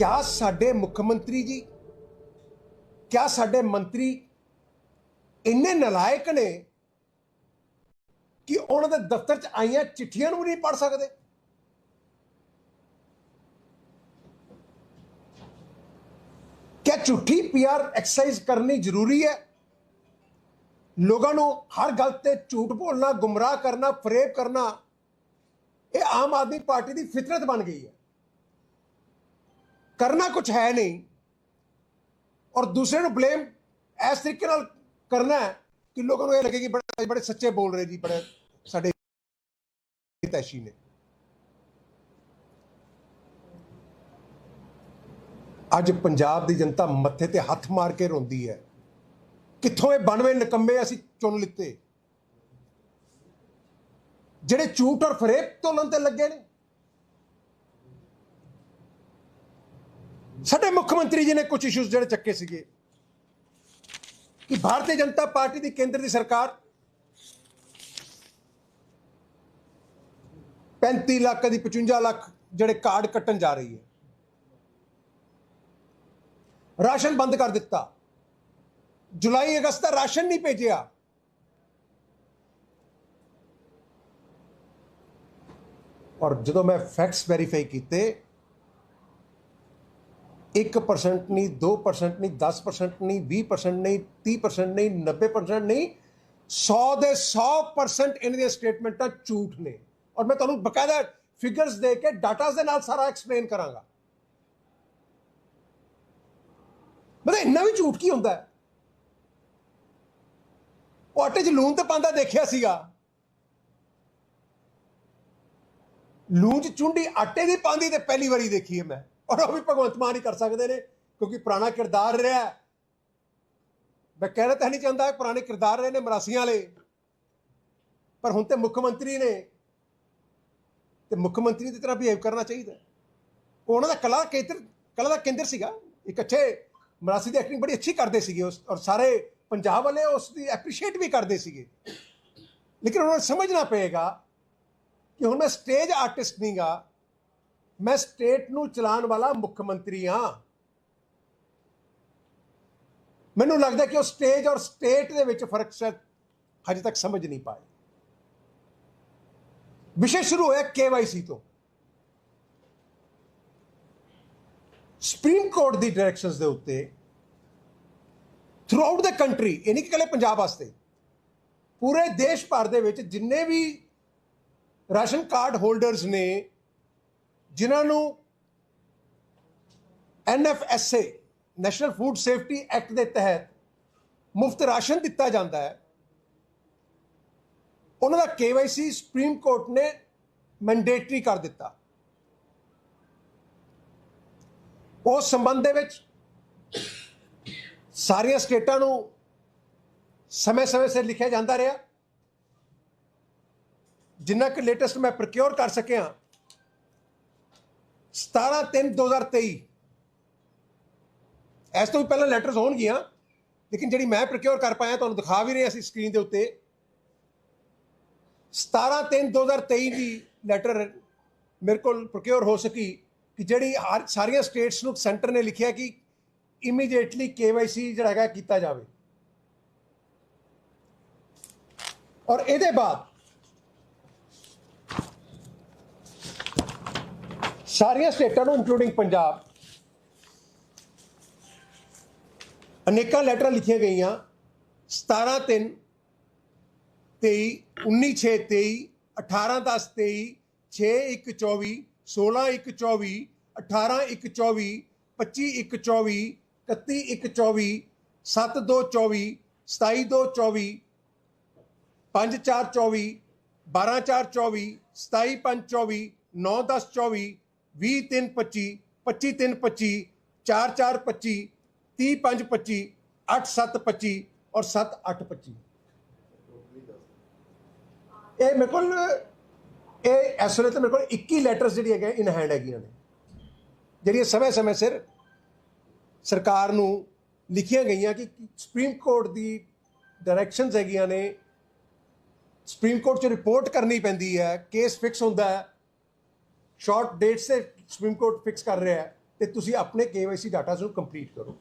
ਕਿਆ ਸਾਡੇ ਮੁੱਖ ਮੰਤਰੀ ਜੀ? ਕਿਆ ਸਾਡੇ ਮੰਤਰੀ ਇੰਨੇ ਨਲਾਇਕ ਨੇ ਕਿ ਉਹਨਾਂ ਦੇ ਦਫ਼ਤਰ 'ਚ ਆਈਆਂ ਚਿੱਠੀਆਂ ਨੂੰ ਵੀ ਨਹੀਂ ਪੜ੍ਹ ਸਕਦੇ? ਕਿਆ ਝੂਠੀ ਪੀਆਰ ਐਕਸਰਸਾਈਜ਼ ਕਰਨੀ ਜ਼ਰੂਰੀ ਹੈ? ਲੋਕਾਂ ਨੂੰ ਹਰ ਗੱਲ ਤੇ ਝੂਠ ਬੋਲਣਾ, ਗੁੰਮਰਾਹ ਕਰਨਾ, ਫਰੇਬ ਕਰਨਾ, ਇਹ ਆਮ ਆਦਮੀ ਪਾਰਟੀ ਦੀ ਫਿਤਰਤ ਬਣ ਗਈ ਹੈ। ਕਰਨਾ ਕੁਝ ਹੈ ਨਹੀਂ। ਔਰ ਦੂਸਰੇ ਨੂੰ ਬਲੇਮ ਇਸ ਤਰੀਕੇ ਨਾਲ ਕਰਨਾ ਕਿ ਲੋਕਾਂ ਨੂੰ ਇਹ ਲੱਗੇ ਕਿ ਬੜੇ ਬੜੇ ਸੱਚੇ ਬੋਲ ਰਹੇ ਜੀ, ਬੜੇ ਸਾਡੇ ਤੈਸ਼ੀ ਨੇ। ਅੱਜ ਪੰਜਾਬ ਦੀ ਜਨਤਾ ਮੱਥੇ ਤੇ ਹੱਥ ਮਾਰ ਕੇ ਰੋਂਦੀ ਹੈ। ਕਿੱਥੋਂ ਇਹ 92 ਨਿਕੰਮੇ ਅਸੀਂ ਚੁਣ ਲਿੱਤੇ? ਜਿਹੜੇ ਝੂਠ ਔਰ ਫਰੇਬ ਤੋਲਣ ਤੇ ਲੱਗੇ ਨੇ। ਸਾਡੇ ਮੁੱਖ ਮੰਤਰੀ ਜੀ ਨੇ ਕੁਝ ਇਸ਼ੂਜ਼ ਜਿਹੜੇ ਚੱਕੇ ਸੀਗੇ ਕਿ ਭਾਰਤੀ ਜਨਤਾ ਪਾਰਟੀ ਦੀ ਕੇਂਦਰ ਦੀ ਸਰਕਾਰ 35 ਲੱਖ ਦੀ 55 ਲੱਖ ਜਿਹੜੇ ਕਾਰਡ ਕੱਟਣ ਜਾ ਰਹੀ ਹੈ। ਰਾਸ਼ਨ ਬੰਦ ਕਰ ਦਿੱਤਾ। ਜੁਲਾਈ, ਅਗਸਤ ਦਾ ਰਾਸ਼ਨ ਨਹੀਂ ਭੇਜਿਆ। ਔਰ ਜਦੋਂ ਮੈਂ ਫੈਕਟਸ ਵੈਰੀਫਾਈ ਕੀਤੇ 1% ਨਹੀਂ 2% ਨਹੀਂ 10% ਨਹੀਂ 20% ਨਹੀਂ 30% ਨਹੀਂ 90% ਨਹੀਂ 100 ਦੇ 100% ਇਹਨਾਂ ਦੀਆਂ ਸਟੇਟਮੈਂਟਾਂ ਝੂਠ ਨੇ। ਔਰ ਮੈਂ ਤੁਹਾਨੂੰ ਬਕਾਇਦਾ ਫਿਗਰਸ ਦੇ ਕੇ ਡਾਟਾਸ ਦੇ ਨਾਲ ਸਾਰਾ ਐਕਸਪਲੇਨ ਕਰਾਂਗਾ। ਮਤਲਬ ਇੰਨਾ ਵੀ ਝੂਠ ਕੀ ਹੁੰਦਾ ਹੈ? ਉਹ ਆਟੇ 'ਚ ਲੂਣ ਤੇ ਪਾਉਂਦਾ ਦੇਖਿਆ ਸੀਗਾ। ਲੂਣ 'ਚ ਚੁੰਡੀ ਆਟੇ ਦੀ ਪਾਉਂਦੀ ਤੇ ਪਹਿਲੀ ਵਾਰੀ ਦੇਖੀ ਹੈ ਮੈਂ। ਔਰ ਉਹ ਵੀ ਭਗਵੰਤ ਮਾਨ ਹੀ ਕਰ ਸਕਦੇ ਨੇ, ਕਿਉਂਕਿ ਪੁਰਾਣਾ ਕਿਰਦਾਰ ਰਿਹਾ ਮੈਂ ਕਹਿਣਾ ਤਾਂ ਨਹੀਂ ਚਾਹੁੰਦਾ ਪੁਰਾਣੇ ਕਿਰਦਾਰ ਰਹੇ ਨੇ ਮਰਾਸੀਆਂ ਵਾਲੇ, ਪਰ ਹੁਣ ਤੇ ਮੁੱਖ ਮੰਤਰੀ ਨੇ, ਤੇ ਮੁੱਖ ਮੰਤਰੀ ਦੀ ਤਰ੍ਹਾਂ ਬਿਹੇਵ ਕਰਨਾ ਚਾਹੀਦਾ ਉਹ ਉਹਨਾਂ ਦਾ ਕਲਾ ਕੇਂਦਰ, ਕਲਾ ਦਾ ਕੇਂਦਰ ਸੀਗਾ, ਇੱਕ ਅੱਛੇ ਮਰਾਸੀ ਦੀ ਐਕਟਿੰਗ ਬੜੀ ਅੱਛੀ ਕਰਦੇ ਸੀਗੇ ਉਸ, ਔਰ ਸਾਰੇ ਪੰਜਾਬ ਵਾਲੇ ਉਸ ਦੀ ਐਪਰੀਸ਼ੀਏਟ ਵੀ ਕਰਦੇ ਸੀਗੇ। ਲੇਕਿਨ ਉਹਨਾਂ ਨੂੰ ਸਮਝਣਾ ਪਏਗਾ ਕਿ ਹੁਣ ਮੈਂ ਸਟੇਜ ਆਰਟਿਸਟ ਨਹੀਂਗਾ ਮੈਂ ਸਟੇਟ ਨੂੰ ਚਲਾਉਣ ਵਾਲਾ ਮੁੱਖ ਮੰਤਰੀ ਹਾਂ। ਮੈਨੂੰ ਲੱਗਦਾ ਕਿ ਉਹ ਸਟੇਜ ਔਰ ਸਟੇਟ ਦੇ ਵਿੱਚ ਫ਼ਰਕ ਸ਼ਾਇਦ ਹਜੇ ਤੱਕ ਸਮਝ ਨਹੀਂ ਪਾਏ। ਵਿਸ਼ੇ ਸ਼ੁਰੂ ਹੋਇਆ ਕੇਵਾਈਸੀ ਤੋਂ। ਸੁਪਰੀਮ ਕੋਰਟ ਦੀ ਡਾਇਰੈਕਸ਼ਨਸ ਦੇ ਉੱਤੇ ਥਰੂ ਦਾ ਕੰਟਰੀ ਇਹ ਨਹੀਂ ਕਿ ਇਕੱਲੇ ਪੰਜਾਬ ਵਾਸਤੇ, ਪੂਰੇ ਦੇਸ਼ ਭਰ ਦੇ ਵਿੱਚ ਜਿੰਨੇ ਵੀ ਰਾਸ਼ਨ ਕਾਰਡ ਹੋਲਡਰਸ ਨੇ ਜਿਨ੍ਹਾਂ ਨੂੰ NFSA National Food Safety Act ਦੇ ਤਹਿਤ ਮੁਫਤ ਰਾਸ਼ਨ ਦਿੱਤਾ ਜਾਂਦਾ ਹੈ। ਉਹਨਾਂ ਦਾ ਕੇਵਾਈਸੀ ਸੁਪਰੀਮ ਕੋਰਟ ਨੇ ਮੈਂਡੇਟਰੀ ਕਰ ਦਿੱਤਾ। ਉਸ ਸੰਬੰਧ ਦੇ ਵਿੱਚ ਸਾਰੀਆਂ ਸਟੇਟਾਂ ਨੂੰ ਸਮੇਂ-ਸਮੇਂ ਸਿਰ ਲਿਖਿਆ ਜਾਂਦਾ ਰਿਹਾ। ਜਿੰਨਾ ਕਿ ਲੇਟੈਸਟ ਮੈਂ ਪ੍ਰੋਕਿਉਰ ਕਰ ਸਕਿਆ 17 3 2023 ਇਸ ਤੋਂ ਵੀ ਪਹਿਲਾਂ ਲੈਟਰਸ ਹੋਣਗੀਆਂ, ਲੇਕਿਨ ਜਿਹੜੀ ਮੈਂ ਪ੍ਰੋਕਿਉਰ ਕਰ ਪਾਇਆ, ਤੁਹਾਨੂੰ ਦਿਖਾ ਵੀ ਰਹੇ ਅਸੀਂ ਸਕਰੀਨ ਦੇ ਉੱਤੇ। 17 3 2023 ਦੀ ਲੈਟਰ ਮੇਰੇ ਕੋਲ ਪ੍ਰੋਕਿਉਰ ਹੋ ਸਕੀ ਕਿ ਜਿਹੜੀ ਹਰ, ਸਾਰੀਆਂ ਸਟੇਟਸ ਨੂੰ ਸੈਂਟਰ ਨੇ ਲਿਖਿਆ ਕਿ ਇਮੀਡੀਏਟਲੀ ਕੇਵਾਈਸੀ ਜਿਹੜਾ ਹੈਗਾ ਕੀਤਾ ਜਾਵੇ। ਔਰ ਇਹਦੇ ਬਾਅਦ ਸਾਰੀਆਂ ਸਟੇਟਾਂ ਨੂੰ ਇਨਕਲੂਡਿੰਗ ਪੰਜਾਬ, ਅਨੇਕਾਂ ਲੈਟਰਾਂ ਲਿਖੀਆਂ ਗਈਆਂ। 17 3 23 19 6 23 18 10 23 6 1 24 16 1 24 18 1 24 25 1 24 31 1 24 7 2 24 27 2 24 5 4 24 12 4 24 27 5 24 9 10 24 20 3 25 25 3 25 4 4 25 30 5 25 8 7 25 ਔਰ 7 8 25 ਇਹ ਮੇਰੇ ਕੋਲ, ਇਹ ਇਸ ਵੇਲੇ ਤੇ ਮੇਰੇ ਕੋਲ 21 ਲੈਟਰਸ ਜਿਹੜੀ ਹੈਗੇ ਇਨ ਹੈਂਡ ਹੈਗੀਆਂ ਨੇ। ਜਿਹੜੀਆਂ ਸਮੇਂ-ਸਮੇਂ ਸਿਰ ਸਰਕਾਰ ਨੂੰ ਲਿਖੀਆਂ ਗਈਆਂ ਕਿ ਸੁਪਰੀਮ ਕੋਰਟ ਦੀ ਡਾਇਰੈਕਸ਼ਨਸ ਹੈਗੀਆਂ ਨੇ। ਸੁਪਰੀਮ ਕੋਰਟ 'ਚ ਰਿਪੋਰਟ ਕਰਨੀ ਪੈਂਦੀ ਹੈ ਕੇਸ ਫਿਕਸ ਹੁੰਦਾ ਹੈ। ਸ਼ਾਰਟ ਡੇਟਸ ਤੇ ਸੁਪਰੀਮ ਕੋਰਟ ਫਿਕਸ ਕਰ ਰਿਹਾ ਹੈ ਤੇ ਤੁਸੀਂ ਆਪਣੇ KYC ਡਾਟਾ ਨੂੰ ਕੰਪਲੀਟ ਕਰੋ।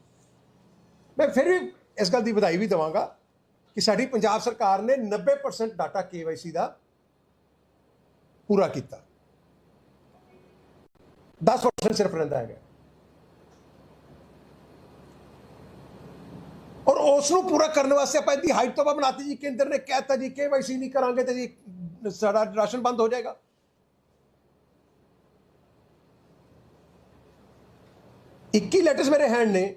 ਮੈਂ ਫਿਰ ਵੀ ਇਸ ਗੱਲ ਦੀ ਵਧਾਈ ਵੀ ਦਵਾਂਗਾ ਕਿ ਸਾਡੀ ਪੰਜਾਬ ਸਰਕਾਰ ਨੇ 90% ਡਾਟਾ KYC ਦਾ ਪੂਰਾ ਕੀਤਾ। 10% ਸਿਰਫ ਰਹਿੰਦਾ ਹੈਗਾ। ਔਰ ਉਸ ਨੂੰ ਪੂਰਾ ਕਰਨ ਵਾਸਤੇ ਆਪਾਂ ਇਹਦੀ ਹਾਈਟ ਤੋਂ ਬਣਾਤੀ ਜੀ, ਕੇਂਦਰ ਨੇ ਕਹਿਤਾ ਜੀ KYC ਨਹੀਂ ਕਰਾਂਗੇ ਤੇ ਜੀ ਸਾਡਾ ਰਾਸ਼ਨ ਬੰਦ ਹੋ ਜਾਏਗਾ। ਇੱਕੀ ਲੈਟਰਸ ਮੇਰੇ ਹੈਂਡ ਨੇ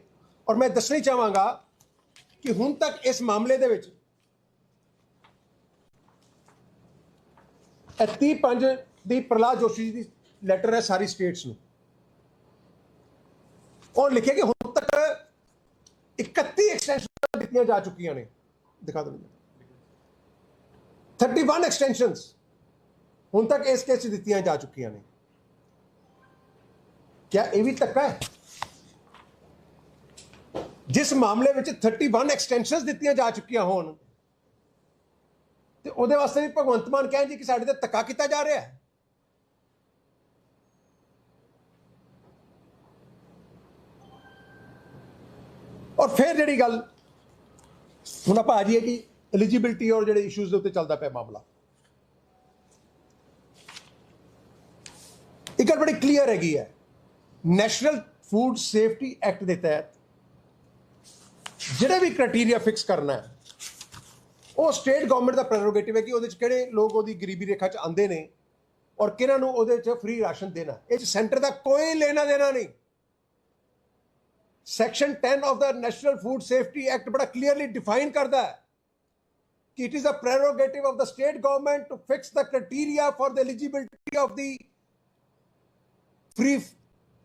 ਔਰ ਮੈਂ ਦੱਸਣੀ ਚਾਹਾਂਗਾ ਕਿ ਹੁਣ ਤੱਕ ਇਸ ਮਾਮਲੇ ਦੇ ਵਿੱਚ 31 ਪੰਜ ਦੀ ਪ੍ਰਲਾਦ ਜੋਸ਼ੀ ਦੀ ਲੈਟਰ ਹੈ ਸਾਰੀ ਸਟੇਟਸ ਨੂੰ। ਉਹ ਲਿਖਿਆ ਕਿ ਹੁਣ ਤੱਕ 31 ਐਕਸਟੈਂਸ਼ਨ ਦਿੱਤੀਆਂ ਜਾ ਚੁੱਕੀਆਂ ਨੇ। ਦਿਖਾ ਦਿਓ ਮੈਨੂੰ। 31 ਐਕਸਟੈਂਸ਼ਨਸ ਹੁਣ ਤੱਕ ਇਸ ਕੇਸ 'ਚ ਦਿੱਤੀਆਂ ਜਾ ਚੁੱਕੀਆਂ ਨੇ। ਕਿਆ ਇਹ ਵੀ ਧੱਕਾ ਹੈ? ਜਿਸ ਮਾਮਲੇ ਵਿੱਚ 31 ਐਕਸਟੈਂਸ਼ਨਸ ਦਿੱਤੀਆਂ ਜਾ ਚੁੱਕੀਆਂ ਹੋਣ, ਤੇ ਉਹਦੇ ਵਾਸਤੇ ਵੀ ਭਗਵੰਤ ਮਾਨ ਕਹਿਣ ਜੀ ਕਿ ਸਾਡੇ ਤੇ ਧੱਕਾ ਕੀਤਾ ਜਾ ਰਿਹਾ ਹੈ। ਔਰ ਫਿਰ ਜਿਹੜੀ ਗੱਲ, ਹੁਣ ਆਪਾਂ ਆ ਜਾਈਏ ਕਿ ਐਲੀਜੀਬਿਲਟੀ ਔਰ ਜਿਹੜੇ ਇਸ਼ੂਜ਼ ਦੇ ਉੱਤੇ ਚੱਲਦਾ ਪਿਆ ਮਾਮਲਾ। ਇੱਕ ਗੱਲ ਬੜੀ ਕਲੀਅਰ ਹੈਗੀ ਹੈ ਨੈਸ਼ਨਲ ਫੂਡ ਸੇਫਟੀ ਐਕਟ ਦੇ ਤਹਿਤ ਜਿਹੜੇ ਵੀ ਕ੍ਰਾਈਟੇਰੀਆ ਫਿਕਸ ਕਰਨਾ ਹੈ, ਉਹ ਸਟੇਟ ਗਵਰਨਮੈਂਟ ਦਾ ਪ੍ਰੈਰੋਗੇਟਿਵ ਹੈ ਕਿ ਉਹਦੇ ਚ ਕਿਹੜੇ ਲੋਕ ਉਹਦੀ ਗਰੀਬੀ ਰੇਖਾ ਚ ਆਉਂਦੇ ਨੇ ਔਰ ਕਿਹਨਾਂ ਨੂੰ ਉਹਦੇ ਚ ਫ੍ਰੀ ਰਾਸ਼ਨ ਦੇਣਾ। ਇਹ ਚ ਸੈਂਟਰ ਦਾ ਕੋਈ ਲੈਣਾ ਦੇਣਾ ਨਹੀਂ। Section 10 of the national food safety act ਬੜਾ ਕਲੀਅਰਲੀ ਡਿਫਾਈਨ ਕਰਦਾ ਹੈ ਕਿ it is a prerogative of the state government to fix the criteria for the eligibility of the free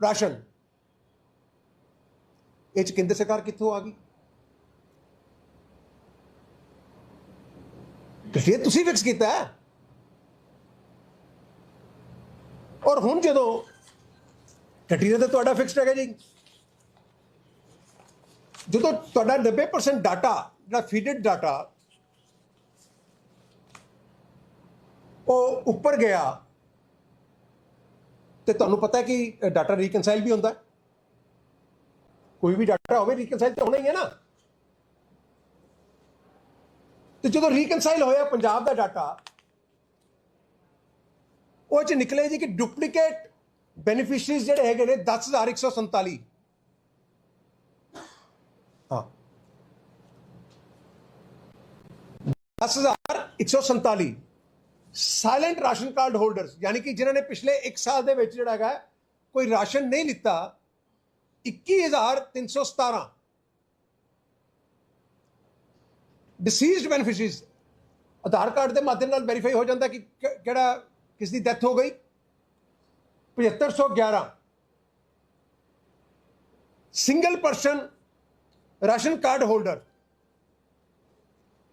ration. ਇਹ ਚ ਕੇਂਦਰ ਸਰਕਾਰ ਕਿੱਥੋਂ ਆ ਗਈ? ਤੇ ਇਹ ਤੁਸੀਂ ਫਿਕਸ ਕੀਤਾ ਔਰ ਹੁਣ ਜਦੋਂ ਕਟੀਰਾ ਤਾਂ ਤੁਹਾਡਾ ਫਿਕਸਡ ਹੈਗਾ ਜੀ। ਜਦੋਂ ਤੁਹਾਡਾ 90% ਡਾਟਾ ਜਿਹੜਾ ਫੀਡਡ ਡਾਟਾ ਉਹ ਉੱਪਰ ਗਿਆ, ਤੇ ਤੁਹਾਨੂੰ ਪਤਾ ਕਿ ਡਾਟਾ ਰੀਕਨਸਾਈਲ ਵੀ ਹੁੰਦਾ ਕੋਈ ਵੀ ਡਾਟਾ ਹੋਵੇ ਰੀਕਨਸਾਈਲ ਤਾਂ ਹੋਣਾ ਹੀ ਹੈ ਨਾ। ਤੇ ਜਦੋਂ ਰੀਕਨਸਾਈਲ ਹੋਇਆ ਪੰਜਾਬ ਦਾ ਡਾਟਾ ਉਹ ਚ ਨਿਕਲੇ ਜੀ ਕਿ ਡੁਪਲੀਕੇਟ ਬੈਨੀਫੀਸ਼ੀਅਰੀਜ਼ ਜਿਹੜੇ ਹੈਗੇ ਨੇ 10147 ਹਾਂ। 10147 ਸਾਇਲੈਂਟ ਰਾਸ਼ਨ ਕਾਰਡ ਹੋਲਡਰਸ ਯਾਨੀ ਕਿ ਜਿਨ੍ਹਾਂ ਨੇ ਪਿਛਲੇ 1 ਸਾਲ ਦੇ ਵਿੱਚ ਜਿਹੜਾ ਹੈਗਾ, ਕੋਈ ਰਾਸ਼ਨ ਨਹੀਂ ਲਿੱਤਾ 21317 ਡਿਸੀਜ਼ਡ ਬੈਨੀਫੀਸ਼ੀਅਰੀਜ਼ ਆਧਾਰ ਕਾਰਡ ਦੇ ਮਾਧਿਅਮ ਨਾਲ ਵੈਰੀਫਾਈ ਹੋ ਜਾਂਦਾ ਕਿ ਕਿਹੜਾ ਕਿਸ ਦੀ ਡੈਥ ਹੋ ਗਈ? 7511 single person ration card holder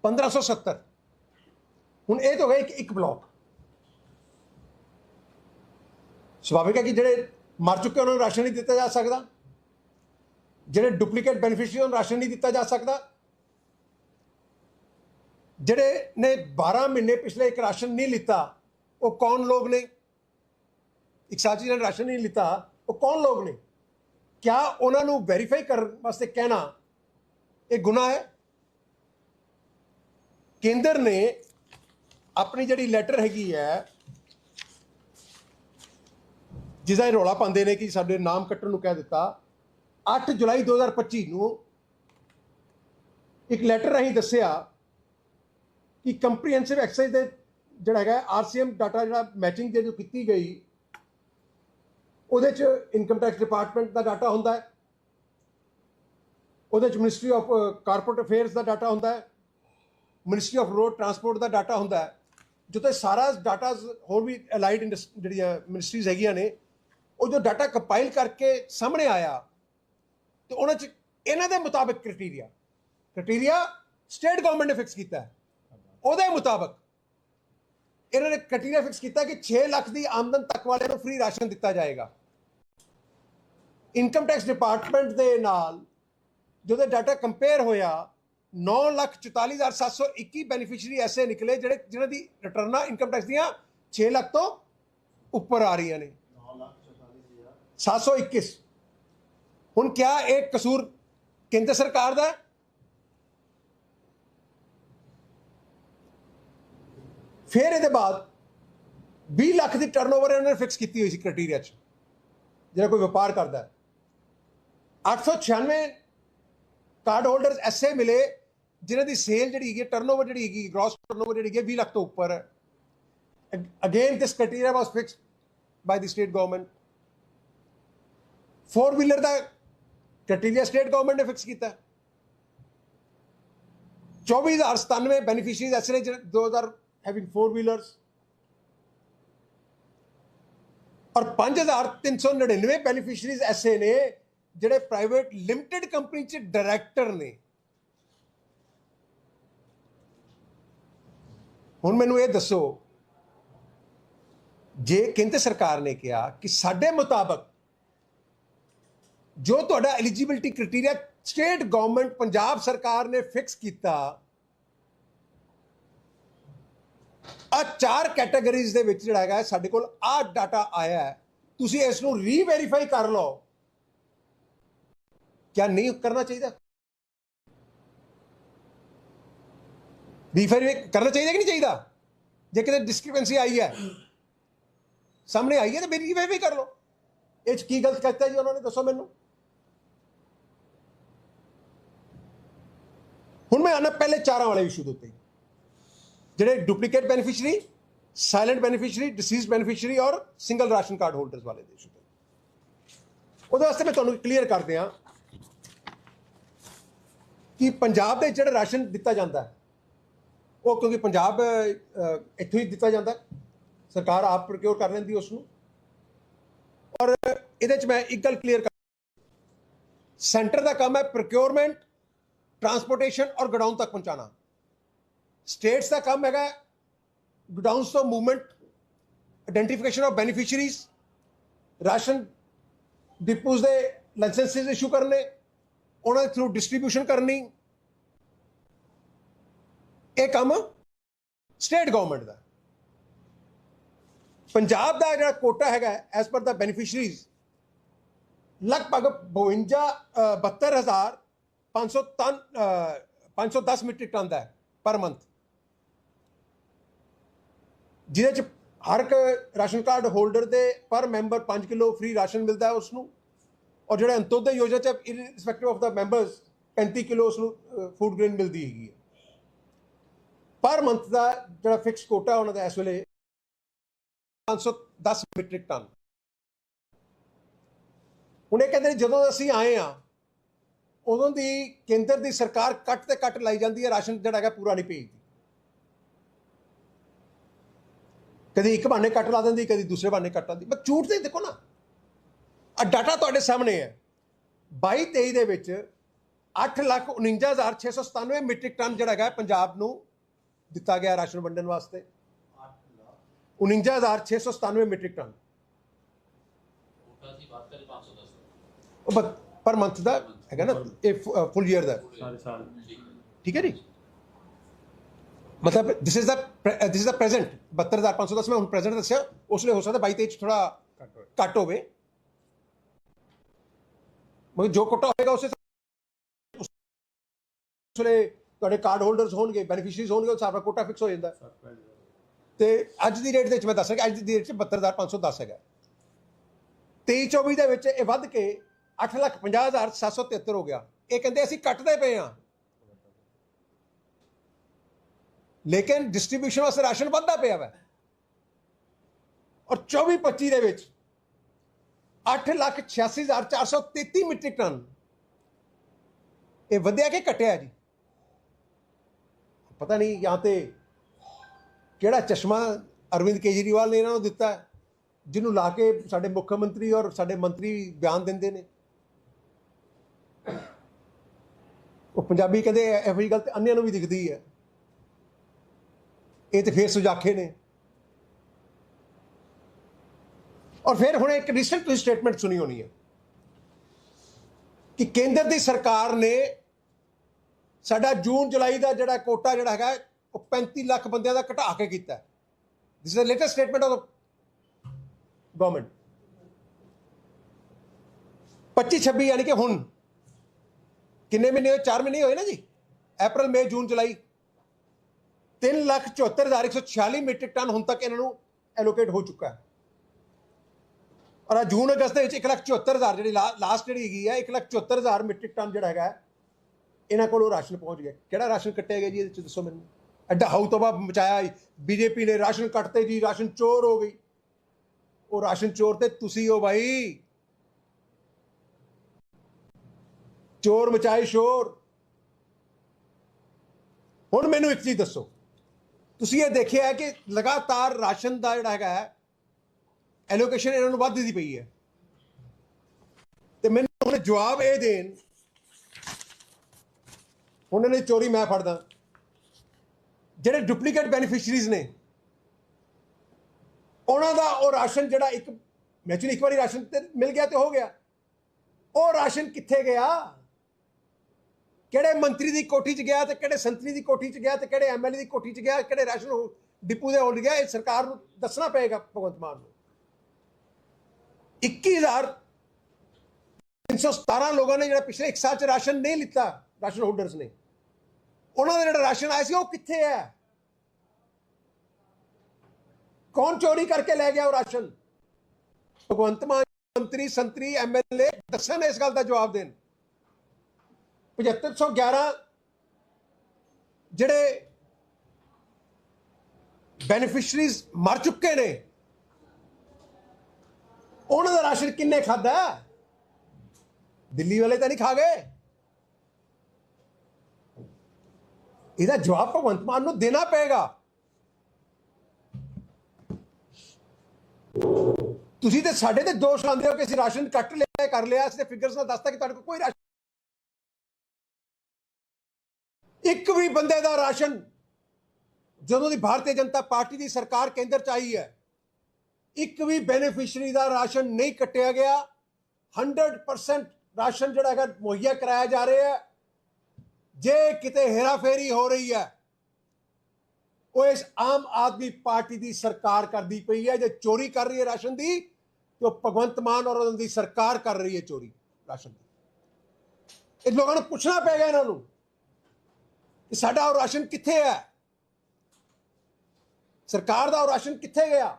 1570 ਹੁਣ ਇਹ ਤਾਂ ਹੋ ਗਿਆ ਇੱਕ ਇੱਕ ਬਲਾਕ ਸੁਭਾਵਿਕ ਹੈ ਕਿ ਜਿਹੜੇ ਮਰ ਚੁੱਕੇ ਉਹਨਾਂ ਨੂੰ ਰਾਸ਼ਨ ਨਹੀਂ ਦਿੱਤਾ ਜਾ ਸਕਦਾ। ਜਿਹੜੇ ਡੁਪਲੀਕੇਟ ਬੈਨੀਫੀਸ਼ੀਅਰੀ ਨੂੰ ਰਾਸ਼ਨ ਨਹੀਂ ਦਿੱਤਾ ਜਾ ਸਕਦਾ। ਜਿਹੜੇ ਨੇ 12 ਮਹੀਨੇ ਪਿਛਲੇ ਇੱਕ ਰਾਸ਼ਨ ਨਹੀਂ ਲਿੱਤਾ, ਉਹ ਕੌਣ ਲੋਕ ਨੇ? ਇੱਕ ਸਾਥੀ ਨੇ ਰਾਸ਼ਨ ਨਹੀਂ ਲਿੱਤਾ, ਉਹ ਕੌਣ ਲੋਕ ਨੇ? ਕਿਆ ਉਹਨਾਂ ਨੂੰ ਵੈਰੀਫਾਈ ਕਰਨ ਵਾਸਤੇ ਕਹਿਣਾ ਇਹ ਗੁਨਾਹ ਹੈ? ਕੇਂਦਰ ਨੇ ਆਪਣੀ ਜਿਹੜੀ ਲੈਟਰ ਹੈਗੀ ਹੈ, ਜਿਹਦਾ ਇਹ ਰੌਲਾ ਪਾਉਂਦੇ ਨੇ ਕਿ ਸਾਡੇ ਨਾਮ ਕੱਟਣ ਨੂੰ ਕਹਿ ਦਿੱਤਾ 8 ਜੁਲਾਈ 2025 ਨੂੰ ਇੱਕ ਲੈਟਰ ਰਾਹੀਂ ਦੱਸਿਆ ਕਿ ਕੰਪਰੀਹੈਂਸਿਵ ਐਕਸਰਸਾਈਜ਼ ਦੇ ਜਿਹੜਾ ਹੈਗਾ ਆਰਸੀਐਮ ਡਾਟਾ ਜਿਹੜਾ ਮੈਚਿੰਗ ਜੇ ਜੋ ਕੀਤੀ ਗਈ, ਉਹਦੇ ਚ ਇਨਕਮ ਟੈਕਸ ਡਿਪਾਰਟਮੈਂਟ ਦਾ ਡਾਟਾ ਹੁੰਦਾ ਹੈ। ਉਹਦੇ ਚ ਮਿਨਿਸਟਰੀ ਆਫ ਕਾਰਪੋਰੇਟ ਅਫੇਅਰਸ ਦਾ ਡਾਟਾ ਹੁੰਦਾ ਹੈ। ਮਿਨਿਸਟਰੀ ਆਫ ਰੋਡ ਟਰਾਂਸਪੋਰਟ ਦਾ ਡਾਟਾ ਹੁੰਦਾ ਹੈ। ਜਿੱਥੇ ਸਾਰਾ ਡਾਟਾ ਹੋਰ ਵੀ ਅਲਾਈਡ ਜਿਹੜੀਆਂ ਮਿਨਿਸਟਰੀਜ਼ ਹੈਗੀਆਂ ਨੇ, ਉਹ ਜੋ ਡਾਟਾ ਕੰਪਾਈਲ ਕਰਕੇ ਸਾਹਮਣੇ ਆਇਆ, ਤੇ ਉਹਨਾਂ ਚ ਇਹਨਾਂ ਦੇ ਮੁਤਾਬਕ ਕ੍ਰਾਈਟੇਰੀਆ ਕ੍ਰਾਈਟੇਰੀਆ ਸਟੇਟ ਗਵਰਨਮੈਂਟ ਨੇ ਫਿਕਸ ਕੀਤਾ ਹੈ। ਉਹਦੇ ਮੁਤਾਬਕ ਇਹਨਾਂ ਨੇ ਕ੍ਰਾਈਟੇਰੀਆ ਫਿਕਸ ਕੀਤਾ ਕਿ 6 ਲੱਖ ਦੀ ਆਮਦਨ ਤੱਕ ਵਾਲਿਆਂ ਨੂੰ ਫ੍ਰੀ ਰਾਸ਼ਨ ਦਿੱਤਾ ਜਾਏਗਾ। ਇਨਕਮ ਟੈਕਸ ਡਿਪਾਰਟਮੈਂਟ ਦੇ ਨਾਲ ਜਦੋਂ ਡਾਟਾ ਕੰਪੇਅਰ ਹੋਇਆ 944721 ਬੈਨੀਫੀਸ਼ੀਅਰੀ ਐਸੇ ਨਿਕਲੇ ਜਿਹੜੇ ਜਿਨ੍ਹਾਂ ਦੀ ਰਿਟਰਨਾਂ ਇਨਕਮ ਟੈਕਸ ਦੀਆਂ 6 ਲੱਖ ਤੋਂ ਉੱਪਰ ਆ ਰਹੀਆਂ ਨੇ। 721 ਹੁਣ ਕਿਆ ਇਹ ਕਸੂਰ ਕੇਂਦਰ ਸਰਕਾਰ ਦਾ ਹੈ? ਫਿਰ ਇਹਦੇ ਬਾਅਦ 20 ਲੱਖ ਦੀ ਟਰਨਓਵਰ ਇਹਨਾਂ ਨੇ ਫਿਕਸ ਕੀਤੀ ਹੋਈ ਸੀ ਕ੍ਰਾਈਟੇਰੀਆ 'ਚ, ਜਿਹੜਾ ਕੋਈ ਵਪਾਰ ਕਰਦਾ ਹੈ। 896 ਕਾਰਡ ਹੋਲਡਰਸ ਐਸੇ ਮਿਲੇ ਜਿਨ੍ਹਾਂ ਦੀ ਸੇਲ ਜਿਹੜੀ ਹੈਗੀ ਟਰਨਓਵਰ ਜਿਹੜੀ ਹੈਗੀ ਗ੍ਰੋਸ ਟਰਨਓਵਰ ਜਿਹੜੀ ਹੈਗੀ 20 ਲੱਖ ਤੋਂ ਉੱਪਰ। ਹੈ again this criteria was fixed by the state government four wheeler the criteria state government ਨੇ ਫਿਕਸ ਕੀਤਾ। 24097 ਬੈਨੀਫੀਸ਼ੀਅਰੀਜ਼ ਐਸੇ ਨੇ ਜਿਹੜੇ 2000 ਹੈਵਿੰਗ ਫੋਰ ਵੀਲਰਸ ਔਰ 5399 ਬੈਨੀਫੀਸ਼ੀਅਰੀਜ਼ ਐਸੇ ਨੇ ਜਿਹੜੇ ਪ੍ਰਾਈਵੇਟ ਲਿਮਟਿਡ ਕੰਪਨੀ ਚ ਡਾਇਰੈਕਟਰ ਨੇ। ਹੁਣ ਮੈਨੂੰ ਇਹ ਦੱਸੋ, ਜੇ ਕੇਂਦਰ ਸਰਕਾਰ ਨੇ ਕਿਹਾ ਕਿ ਸਾਡੇ ਮੁਤਾਬਕ ਜੋ ਤੁਹਾਡਾ eligibility criteria state government Punjab ਸਰਕਾਰ ਨੇ ਫਿਕਸ ਕੀਤਾ ਆ ਚਾਰ ਕੈਟਾਗਰੀਜ਼ ਦੇ ਵਿੱਚ ਜਿਹੜਾ ਹੈਗਾ, ਸਾਡੇ ਕੋਲ ਆ ਡਾਟਾ ਆਇਆ ਹੈ। ਤੁਸੀਂ ਇਸ ਨੂੰ ਰੀਵੈਰੀਫਾਈ ਕਰ ਲਓ। ਕਿਆ ਨਹੀਂ ਕਰਨਾ ਚਾਹੀਦਾ? ਰੀਵੈਰੀਫਾਈ ਕਰਨਾ ਚਾਹੀਦਾ ਕਿ ਨਹੀਂ ਚਾਹੀਦਾ? ਜੇ ਕਿਤੇ ਡਿਸਕ੍ਰਿਪੈਂਸੀ ਆਈ ਹੈ, ਸਾਹਮਣੇ ਆਈ ਹੈ ਤਾਂ ਮੇਰੀ ਰੀਵੈਰੀਫਾਈ ਕਰ ਲਓ। ਇਹ 'ਚ ਕੀ ਗਲਤ ਕਰਤਾ ਜੀ ਉਹਨਾਂ ਨੇ? ਦੱਸੋ ਮੈਨੂੰ। ਹੁਣ ਮੈਂ ਆਣਾ ਪਹਿਲੇ ਚਾਰਾਂ ਵਾਲੇ ਇਸ਼ੂ ਦੇ ਉੱਤੇ। ਜਿਹੜੇ duplicate beneficiary silent beneficiary deceased beneficiary ਔਰ ਸਿੰਗਲ ਰਾਸ਼ਨ ਕਾਰਡ ਹੋਲਡਰਸ ਵਾਲੇ ਦੇ ਇਸ਼ੂ ਉਹਦੇ ਵਾਸਤੇ ਮੈਂ ਤੁਹਾਨੂੰ ਕਲੀਅਰ ਕਰ ਦਿਆਂ ਕਿ ਪੰਜਾਬ ਦੇ ਜਿਹੜਾ ਰਾਸ਼ਨ ਦਿੱਤਾ ਜਾਂਦਾ ਉਹ ਕਿਉਂਕਿ ਪੰਜਾਬ ਇੱਥੋਂ ਹੀ ਦਿੱਤਾ ਜਾਂਦਾ ਸਰਕਾਰ ਆਪ ਪ੍ਰੋਕਿਉਰ ਕਰ ਲੈਂਦੀ ਉਸ ਨੂੰ ਔਰ ਇਹਦੇ ਚ ਮੈਂ ਇੱਕ ਗੱਲ ਕਲੀਅਰ ਕਰ ਸੈਂਟਰ ਦਾ ਕੰਮ ਹੈ ਪ੍ਰੋਕਿਉਰਮੈਂਟ ਟਰਾਂਸਪੋਰਟੇਸ਼ਨ ਔਰ ਗਡਾਊਨ ਤੱਕ ਪਹੁੰਚਾਉਣਾ। ਸਟੇਟਸ ਦਾ ਕੰਮ ਹੈਗਾ ਗਡਾਊਨਸ ਤੋਂ movement identification of beneficiaries ration depots ਦੇ ਲਾਇਸੈਂਸਿਸ ਇਸ਼ੂ ਕਰਨੇ ਉਹਨਾਂ ਦੇ ਥਰੂ ਡਿਸਟ੍ਰੀਬਿਊਸ਼ਨ ਕਰਨੀ। ਇਹ ਕੰਮ ਸਟੇਟ ਗਵਰਨਮੈਂਟ ਦਾ। ਪੰਜਾਬ ਦਾ ਜਿਹੜਾ ਕੋਟਾ ਹੈਗਾ ਐਸ ਪਰ ਦਾ ਬੈਨੀਫੀਸ਼ੀਅਰੀਜ਼ ਲਗਭਗ 52 uh, 72500 ton uh, 510 metric ton ਦਾ ਹੈ ਪਰ ਮੰਥ ਜਿਹਦੇ ਚ ਹਰ ਇੱਕ ਰਾਸ਼ਨ ਕਾਰਡ ਹੋਲਡਰ ਦੇ ਪਰ ਮੈਂਬਰ 5 ਕਿਲੋ ਫ੍ਰੀ ਰਾਸ਼ਨ ਮਿਲਦਾ ਹੈ ਉਸ ਨੂੰ ਔਰ ਜਿਹੜਾ ਅੰਤੋਦੈ ਯੋਜਨਾ ਚ irrespective of the members 35 kilo ਉਸ ਨੂੰ ਫੂਡ ਗ੍ਰੇਨ ਮਿਲਦੀ ਹੈਗੀ ਹੈ। ਪਰ ਮੰਥ ਦਾ ਜਿਹੜਾ ਫਿਕਸ ਕੋਟਾ ਉਹਨਾਂ ਦਾ ਇਸ ਵੇਲੇ 510 ਮੀਟ੍ਰਿਕ ਟਨ ਹੁਣ ਇਹ ਕਹਿੰਦੇ ਜਦੋਂ ਅਸੀਂ ਆਏ ਆ ਉਦੋਂ ਦੀ ਕੇਂਦਰ ਦੀ ਸਰਕਾਰ ਕੱਟ ਤੇ ਕੱਟ ਲਾਈ ਜਾਂਦੀ ਹੈ ਰਾਸ਼ਨ ਜਿਹੜਾ ਹੈਗਾ ਪੂਰਾ ਨਹੀਂ ਭੇਜਦੀ। ਕਦੀ ਇੱਕ ਬਹਾਨੇ ਕੱਟ ਲਾ ਦਿੰਦੀ ਕਦੀ ਦੂਸਰੇ ਬਹਾਨੇ ਕੱਟ ਲਾਉਂਦੀ ਬਸ ਝੂਠ ਤੇ ਦੇਖੋ ਨਾ। ਆ ਡਾਟਾ ਤੁਹਾਡੇ ਸਾਹਮਣੇ ਹੈ। 22 23 ਦੇ ਵਿੱਚ 849697 ਮੀਟ੍ਰਿਕ ਟਨ ਜਿਹੜਾ ਹੈਗਾ ਪੰਜਾਬ ਨੂੰ ਦਿੱਤਾ ਗਿਆ ਰਾਸ਼ਨ ਵੰਡਣ ਵਾਸਤੇ। 49697 ਮੀਟ੍ਰਿਕ ਟਨ ਕੋਟਾ ਦੀ ਬਾਤ ਕਰੀ 510 ਉਹ ਪਰ ਮੰਥ ਦਾ ਹੈਗਾ ਨਾ ਇਹ ਫੁੱਲ ਈਅਰ ਦਾ। ਸਾਰੇ ਸਾਲ। ਠੀਕ ਹੈ ਜੀ? ਮਤਲਬ this is the this is the present 72510 ਮੈਂ ਹੁਣ ਪ੍ਰੈਜ਼ੈਂਟ ਦੱਸਿਆ ਉਸ ਲਈ ਹੋ ਸਕਦਾ 22 23 ਚ ਥੋੜਾ ਘੱਟ ਹੋਵੇ। ਮਤਲਬ ਜੋ ਕੋਟਾ ਹੋਏਗਾ ਉਸੇ ਉਸ ਵੇਲੇ ਤੁਹਾਡੇ ਕਾਰਡ ਹੋਲਡਰਸ ਹੋਣਗੇ ਬੈਨੀਫੀਸ਼ੀਅਰੀਜ਼ ਹੋਣਗੇ ਉਹ ਹਿਸਾਬ ਨਾਲ ਕੋਟਾ ਫਿਕਸ ਹੋ ਜਾਂਦਾ। ਹੈ। ਤੇ ਅੱਜ ਦੀ ਰੇਟ ਦੇ ਵਿੱਚ ਮੈਂ ਦੱਸਾਂ ਕਿ ਅੱਜ ਦੀ ਰੇਟ 'ਚ 72510 ਹੈਗਾ। 23 24 ਦੇ ਵਿੱਚ ਇਹ ਵੱਧ ਕੇ 850773 ਹੋ ਗਿਆ। ਇਹ ਕਹਿੰਦੇ ਅਸੀਂ ਕੱਟਦੇ ਪਏ ਆ ਲੇਕਿਨ ਡਿਸਟ੍ਰੀਬਿਊਸ਼ਨ ਵਾਸਤੇ ਰਾਸ਼ਨ ਵੱਧਦਾ ਪਿਆ ਵਾ। ਔਰ 24 25 ਦੇ ਵਿੱਚ 886433 ਮੀਟ੍ਰਿਕ ਟਨ। ਇਹ ਵਧਿਆ ਕਿ ਘਟਿਆ ਜੀ? ਪਤਾ ਨਹੀਂ ਜਾਂ ਤੇ ਕਿਹੜਾ ਚਸ਼ਮਾ ਅਰਵਿੰਦ ਕੇਜਰੀਵਾਲ ਨੇ ਇਹਨਾਂ ਨੂੰ ਦਿੱਤਾ ਜਿਹਨੂੰ ਲਾ ਕੇ ਸਾਡੇ ਮੁੱਖ ਮੰਤਰੀ ਔਰ ਸਾਡੇ ਮੰਤਰੀ ਬਿਆਨ ਦਿੰਦੇ ਨੇ। ਉਹ ਪੰਜਾਬੀ ਕਹਿੰਦੇ ਇਹੋ ਜਿਹੀ ਗੱਲ ਤੇ ਅੰਨਿਆਂ ਨੂੰ ਵੀ ਦਿਖਦੀ ਹੈ। ਇਹ ਤੇ ਫੇਰ ਸੁਜਾਖੇ ਨੇ। ਔਰ ਫਿਰ ਹੁਣ ਇੱਕ ਰੀਸੈਂਟ ਤੁਸੀਂ ਸਟੇਟਮੈਂਟ ਸੁਣੀ ਹੋਣੀ ਹੈ ਕਿ ਕੇਂਦਰ ਦੀ ਸਰਕਾਰ ਨੇ ਸਾਡਾ ਜੂਨ, ਜੁਲਾਈ ਦਾ ਜਿਹੜਾ ਕੋਟਾ ਜਿਹੜਾ ਹੈਗਾ, ਉਹ 35 ਲੱਖ ਬੰਦਿਆਂ ਦਾ ਘਟਾ ਕੇ ਕੀਤਾ। This is the latest statement of government 25 26 ਯਾਨੀ ਕਿ ਹੁਣ। ਕਿੰਨੇ ਮਹੀਨੇ ਹੋਏ? 4 ਮਹੀਨੇ ਹੋਏ ਨਾ ਜੀ। ਅਪ੍ਰੈਲ ਮਈ ਜੂਨ ਜੁਲਾਈ 374146 ਮੀਟ੍ਰਿਕ ਟਨ ਹੁਣ ਤੱਕ ਇਹਨਾਂ ਨੂੰ ਐਲੋਕੇਟ ਹੋ ਚੁੱਕਾ ਹੈ। ਔਰ ਜੂਨ ਅਗਸਤ ਦੇ ਵਿੱਚ 174000 ਜਿਹੜੀ ਲਾਸਟ ਜਿਹੜੀ ਹੈਗੀ ਹੈ 174000 ਮੀਟ੍ਰਿਕ ਟਨ ਜਿਹੜਾ ਹੈਗਾ, ਇਹਨਾਂ ਕੋਲੋਂ ਰਾਸ਼ਨ ਪਹੁੰਚ ਗਿਆ। ਕਿਹੜਾ ਰਾਸ਼ਨ ਕੱਟਿਆ ਗਿਆ ਜੀ ਇਹਦੇ ਚ ਦੱਸੋ ਮੈਨੂੰ? ਐਡਾ ਹਾਊ ਤਬਾਹ ਮਚਾਇਆ ਬੀਜੇਪੀ ਨੇ ਰਾਸ਼ਨ ਕੱਟਤੇ ਜੀ, ਰਾਸ਼ਨ ਚੋਰ ਹੋ ਗਈ। ਉਹ ਰਾਸ਼ਨ ਚੋਰ ਤੇ ਤੁਸੀਂ ਹੋ ਭਾਈ ਚੋਰ ਮਚਾਏ ਸ਼ੋਰ। ਹੁਣ ਮੈਨੂੰ ਇੱਕ ਚੀਜ਼ ਦੱਸੋ। ਤੁਸੀਂ ਇਹ ਦੇਖਿਆ ਹੈ ਕਿ ਲਗਾਤਾਰ ਰਾਸ਼ਨ ਦਾ ਜਿਹੜਾ ਹੈਗਾ ਐਲੋਕੇਸ਼ਨ ਇਹਨਾਂ ਨੂੰ ਵੱਧਦੀ ਪਈ ਹੈ। ਤੇ ਮੈਨੂੰ ਹੁਣ ਜਵਾਬ ਇਹ ਦੇਣ ਉਹਨਾਂ ਨੇ ਚੋਰੀ ਮੈਂ ਫੜਦਾ। ਜਿਹੜੇ ਡੁਪਲੀਕੇਟ ਬੈਨੀਫੀਸ਼ੀਅਰੀਜ਼ ਨੇ, ਉਹਨਾਂ ਦਾ ਉਹ ਰਾਸ਼ਨ ਜਿਹੜਾ ਇੱਕ ਮੈਚੁਨ ਇੱਕ ਵਾਰੀ ਰਾਸ਼ਨ ਤੇ ਮਿਲ ਗਿਆ ਤੇ ਹੋ ਗਿਆ। ਉਹ ਰਾਸ਼ਨ ਕਿੱਥੇ ਗਿਆ? ਕਿਹੜੇ ਮੰਤਰੀ ਦੀ ਕੋਠੀ 'ਚ ਗਿਆ ਤੇ ਕਿਹੜੇ ਸੰਤਰੀ ਦੀ ਕੋਠੀ 'ਚ ਗਿਆ ਤੇ ਕਿਹੜੇ ਐਮਐਲਏ ਦੀ ਕੋਠੀ 'ਚ ਗਿਆ, ਕਿਹੜੇ ਰਾਸ਼ਨ ਡਿਪੂ ਦੇ ਹੋਲ ਗਿਆ, ਇਹ ਸਰਕਾਰ ਨੂੰ ਦੱਸਣਾ ਪਏਗਾ ਭਗਵੰਤ ਮਾਨ ਨੂੰ। 21317 ਲੋਕਾਂ ਨੇ ਜਿਹੜਾ ਪਿਛਲੇ 1 ਸਾਲ 'ਚ ਰਾਸ਼ਨ ਨਹੀਂ ਲਿੱਤਾ, ਰਾਸ਼ਨ ਹੋਲਡਰਸ ਨੇ। ਉਹਨਾਂ ਦਾ ਜਿਹੜਾ ਰਾਸ਼ਨ ਆਇਆ ਸੀ, ਉਹ ਕਿੱਥੇ ਹੈ? ਕੌਣ ਚੋਰੀ ਕਰਕੇ ਲੈ ਗਿਆ ਉਹ ਰਾਸ਼ਨ? ਭਗਵੰਤ ਮਾਨ ਮੰਤਰੀ, ਸੰਤਰੀ ਐਮਐਲਏ ਦੱਸਣ ਇਸ ਗੱਲ ਦਾ ਜਵਾਬ ਦੇਣ। 7511 ਜਿਹੜੇ ਬੈਨੀਫੀਸ਼ਰੀਜ਼ ਮਰ ਚੁੱਕੇ ਨੇ, ਉਹਨਾਂ ਦਾ ਰਾਸ਼ਨ ਕਿੰਨੇ ਖਾਦਾ ਦਿੱਲੀ ਵਾਲੇ ਤਾਂ ਨਹੀਂ ਖਾ ਗਏ ਇਹਦਾ ਜਵਾਬ ਭਗਵੰਤ ਮਾਨ ਨੂੰ ਦੇਣਾ ਪਏਗਾ। ਤੁਸੀਂ ਤੇ ਸਾਡੇ ਤੇ ਦੋਸ਼ ਲਾਉਂਦੇ ਹੋ ਕਿ ਅਸੀਂ ਰਾਸ਼ਨ ਕੱਟ ਲਿਆ ਕਰ ਲਿਆ ਅਸੀਂ ਫਿਗਰਸ ਨਾਲ ਦੱਸਤਾ ਕਿ ਤੁਹਾਡੇ ਕੋਲ ਕੋਈ ਰਾਸ਼ਨ ਇੱਕ ਵੀ ਬੰਦੇ ਦਾ ਰਾਸ਼ਨ ਜਦੋਂ ਦੀ ਭਾਰਤੀ ਜਨਤਾ ਪਾਰਟੀ ਦੀ ਸਰਕਾਰ ਕੇਂਦਰ ਚ ਆਈ ਹੈ, ਇੱਕ ਵੀ ਬੈਨੀਫੀਸ਼ੀਅਰੀ ਦਾ ਰਾਸ਼ਨ ਨਹੀਂ ਕੱਟਿਆ ਗਿਆ। 100% ਰਾਸ਼ਨ ਜਿਹੜਾ ਹੈਗਾ ਮੁਹੱਈਆ ਕਰਾਇਆ ਜਾ ਰਿਹਾ ਹੈ। ਜੇ ਕਿਤੇ ਹੇਰਾਫੇਰੀ ਹੋ ਰਹੀ ਹੈ, ਉਹ ਇਸ ਆਮ ਆਦਮੀ ਪਾਰਟੀ ਦੀ ਸਰਕਾਰ ਕਰਦੀ ਪਈ ਹੈ। ਜੇ ਚੋਰੀ ਕਰ ਰਹੀ ਹੈ ਰਾਸ਼ਨ ਦੀ, ਤੇ ਉਹ ਭਗਵੰਤ ਮਾਨ ਔਰ ਉਹਨਾਂ ਦੀ ਸਰਕਾਰ ਕਰ ਰਹੀ ਹੈ ਚੋਰੀ ਰਾਸ਼ਨ ਦੀ। ਇਹ ਲੋਕਾਂ ਨੂੰ ਪੁੱਛਣਾ ਪਏਗਾ ਇਹਨਾਂ ਨੂੰ ਕਿ ਸਾਡਾ ਉਹ ਰਾਸ਼ਨ ਕਿੱਥੇ ਹੈ? ਸਰਕਾਰ ਦਾ ਉਹ ਰਾਸ਼ਨ ਕਿੱਥੇ ਗਿਆ?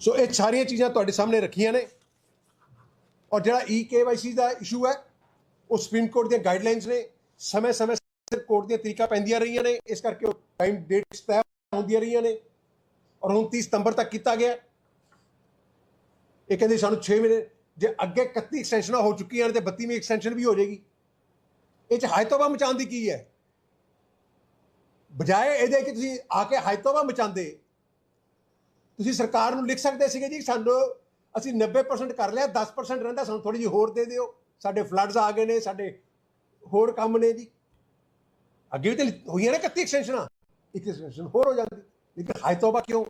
ਸੋ ਇਹ ਸਾਰੀਆਂ ਚੀਜ਼ਾਂ ਤੁਹਾਡੇ ਸਾਹਮਣੇ ਰੱਖੀਆਂ ਨੇ। ਔਰ ਜਿਹੜਾ ਈ ਕੇਵਾਈਸੀ ਦਾ ਇਸ਼ੂ ਹੈ, ਉਹ ਸੁਪਰੀਮ ਕੋਰਟ ਦੀਆਂ ਗਾਈਡਲਾਈਨਸ ਨੇ। ਸਮੇਂ-ਸਮੇਂ ਸਿਰ ਕੋਰਟ ਦੀਆਂ ਤਰੀਕਾ ਪੈਂਦੀਆਂ ਰਹੀਆਂ ਨੇ। ਇਸ ਕਰਕੇ ਉਹ ਟਾਈਮ ਡੇਟਸ ਤੈਅ ਹੁੰਦੀਆਂ ਰਹੀਆਂ ਨੇ। ਔਰ ਹੁਣ 30 ਸਤੰਬਰ ਤੱਕ ਕੀਤਾ ਗਿਆ। ਇਹ ਕਹਿੰਦੇ ਸਾਨੂੰ 6 ਮਹੀਨੇ ਜੇ ਅੱਗੇ 31 ਐਕਸਟੈਂਸ਼ਨਾਂ ਹੋ ਚੁੱਕੀਆਂ ਨੇ ਤੇ 32ਵੀਂ ਐਕਸਟੈਂਸ਼ਨ ਵੀ ਹੋ ਜਾਏਗੀ। ਇਹ ਚ ਹਾਇਤੋਬਾ ਮਚਾਉਣ ਦੀ ਕੀ ਹੈ? ਬਜਾਏ ਇਹਦੇ ਕਿ ਤੁਸੀਂ ਆ ਕੇ ਹਾਇਤੋਬਾ ਮਚਾਉਂਦੇ। ਤੁਸੀਂ ਸਰਕਾਰ ਨੂੰ ਲਿਖ ਸਕਦੇ ਸੀਗੇ ਜੀ, ਸਾਨੂੰ ਅਸੀਂ 90% ਕਰ ਲਿਆ 10% ਰਹਿੰਦਾ, ਸਾਨੂੰ ਥੋੜੀ ਜਿਹੀ ਹੋਰ ਦੇ ਦਿਓ। ਸਾਡੇ ਫਲੱਡਸ ਆ ਗਏ ਨੇ, ਸਾਡੇ ਹੋਰ ਕੰਮ ਨੇ ਜੀ। ਅੱਗੇ ਵੀ ਤੇ ਹੋਈਆਂ ਨੇ 31 ਐਕਸਟੈਂਸ਼ਨਾਂ ਇੱਕ ਐਕਸਟੈਂਸ਼ਨ ਹੋਰ ਹੋ ਜਾਂਦੀ। ਲੇਕਿਨ ਹਾਇਤੋਬਾ ਕਿਉਂ?